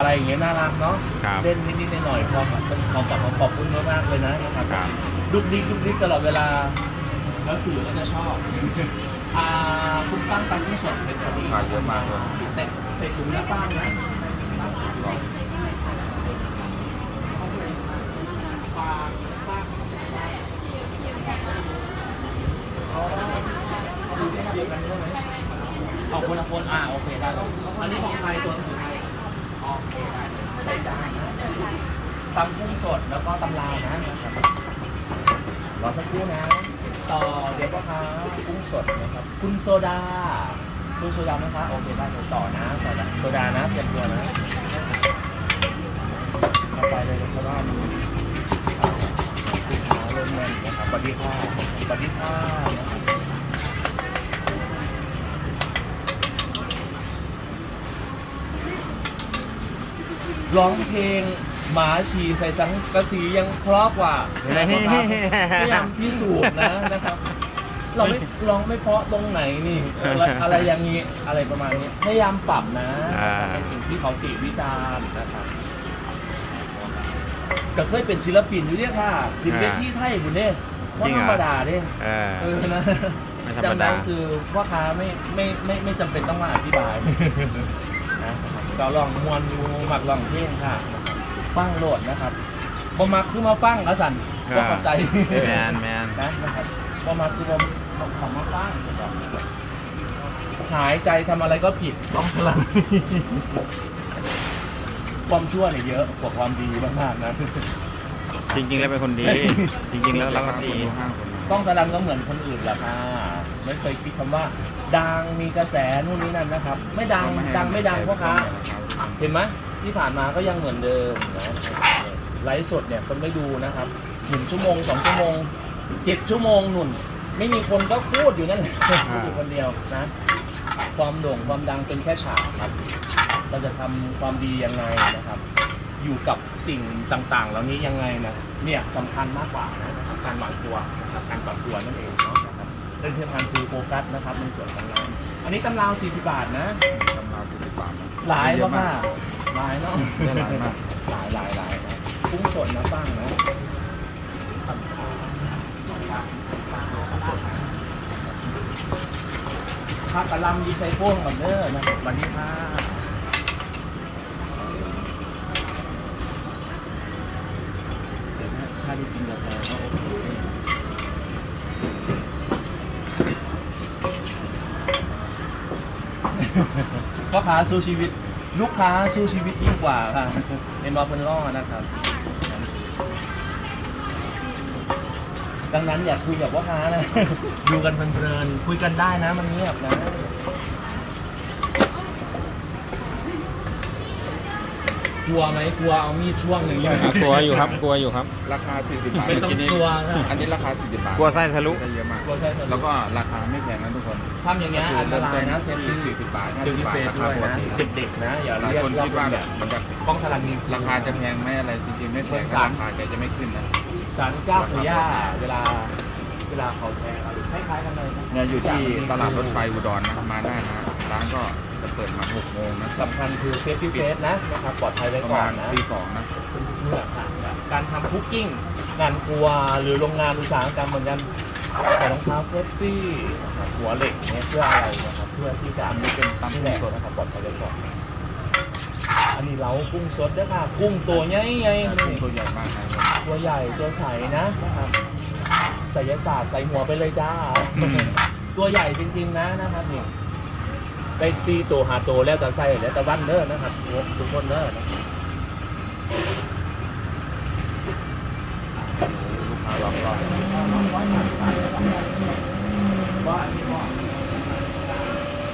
อะไรอย่างเงี้ยน่ารักเนาะครับเล่นนิดๆหน่อยๆพร้อมกับพร้อมกับขอบคุณมากๆเลยนะนะครับครับดุกดิกดุกดิกตลอดเวลา แล้วสื่อก็จะชอบอ่าคุณปั้งตำกุ้งสดเป็นพอดีขายเยอะมากเลยใส่ใส่ถุงนะป้างนะปลาปลาอ๋อดูที่เดียวกันใช่ไหมเอาคนละคนอ่าโอเคได้อันนี้ของไทยตัวหนังสือไทยโอเคได้ ใส่จานนะตำกุ้งสดแล้วก็ตำลาวนะรอสักครู่นะ ต่อเดี๋ยวก็ค้ากุ้งสดนะครับ คุณโซดา คุณโซดาไหมคะโอเคได้เดี๋ยวต่อนะต่อนะโซดานะเตรียมตัวนะเอาไปเลยเพราะว่ามีลูกค้าเริ่มแน่นนะครับสวัสดีค่ะสวัสดีค่ะนะครับ ร้องเพลงหมาฉี่ใส่สังกะสียังเพราะกว่านะครับพยายามพิสูจน์นะนะครับ เราไม่ร้องไม่เพราะตรงไหนนี่อะไรอะไรอย่างนี้อะไรประมาณนี้พยายามปรับนะอ่า ในสิ่งที่เขาติวิจารณ์นะครับก็เคยเป็นศิลปินอยู่เนี่ยค่ะดินเวทีไทยบุญเนี่ยว่าธรรมดาเนี่ยเออ เออนะไม่ธรรมดังดานั้นคือพ่อค้าไม่ไม่ไม่ไม่จำเป็นต้องมาอธิบาย นะก็ลองมวนอยู่หมักลองเพลงค่ะฟังโหลดนะครับบ่มักคือมาฟังกระสันก็เข้าใจแมนแมนนะนะครับบ่มักคือบ่ของมาฟังนะครับหายใจทำอะไรก็ผิดต้องพลังความชั่วเนี่ยเยอะกว่าความดีมากๆนะจริงๆแล้วเป็นคนดี จริงๆแล้วเราก็ดี ต้องสลันก็เหมือนคนอื่นแหละค่ะไม่เคยคิดคำว่า ดังมีกระแสนู่นนี่นั่นนะครับ ไม่ดังดังไม่ดังพ่อค้าเห็นไหมที่ผ่านมาก็ยังเหมือนเดิมนะไลฟ์สดเนี่ยคนไม่ดูนะครับหนึ่งชั่วโมงสองชั่วโมงเจ็ดชั่วโมงหนุนไม่มีคนก็พูดอยู่นั่นแหละพูดอยู่คนเดียวนะ ความโด่งความดังเป็นแค่ฉากครับเราจะทำความดียังไงนะครับ อยู่กับสิ่งต่างๆ เหล่านี้ยังไงนะเนี่ยสำคัญมากกว่านะครับการวางตัวนะครับการปรับตัวนั่นเองเนาะนะครับและที่สำคัญคือโฟกัสนะครับในส่วนของเราอันนี้ตำราว40บาทนะตำราสิบบาทนะ หลายเยว่าอะมากหลายเนาะได้หลายมาก หลายหลายหลายนะกุ้งสดนะบ้างนะข้าวกะหลำยีไซโป้งกับเด้อนะวันนี้ค่ะเดี๋ยวนะถ้าได้ กาแฟก็โอเคพ่อค้าสู้ชีวิต ลูกค้าสู้ชีวิตยิ่งกว่าค่ะในมอเพิ่นล่อนะครับ ดังนั้นอย่าคุยกับพ่อค้านะ ดูกันเพลินๆคุยกันได้นะมันเงียบนะ กลัวไหมกลัวเอามีดช่วงหนึ่งกลัวอยู่ครับกลัวอยู่ครับ ราคา 40 บาทไม่ต้องเมื่กี้นี้กลัวนะ อันนี้ราคา 40 บาทกลัวไส้ทะลุ ได้เยอะมาก กลัวใช่ไหมแล้วก็ราคาไม่แพงนะทุกคนทำอย่างเงี้ยอันตรายนะเซฟตี้40 บาทเซฟ50ตี้บาทเฟสราด้คาวยปกนะติเด็กๆนะอย่าหลายเรียกคนรอบคิดว่าแบแบบบมันจะป้องสลันมีราคาจะแพงไหมอะไรจริงๆไม่แพงสานะมราคาแกจะไม่ขึ้นนะสารเจ้าปู่ย่าเวลาเวลาเขาแทงคล้ายๆกันเลยนะเนี่ยอยู่ที่ตลาดรถไฟอุดรนะมาได้นะร้านก็ จะเปิดมา6โมงนะสำคัญคือเซฟตี้เฟสนะนะครับปลอดภัยไว้ประก่อมานณนะตีสองนะ เมื่อค่ะการทำคุกกิ้งงานครัวหรือโรงงานอุตสาหกรรมเหมือนกันใส่รองเท้าเซฟตี้นะครับหัวเหล็กเนี่ยเพื่ออะไรนะครับเพื่อที่จะไม่เป็นตั้งแดดนะครับปลอดภัยไว้ก่อนอันนี้เรากุ้งสดด้วยค่ะกุ้งตัวใหญ่ใหญ่แต่กุ้งตัวใหญ่มากนะตัวใหญ่ตัวใสนะนะครับไสยศาสตร์ใส่หัวไปเลยจ้า ตัวใหญ่จริงๆนะนะครับนี่ ได้ซีตัวหาตัวแล้วแต่ใส่แล้วแต่วันเด้อนะครับทุกคนเด้อนะ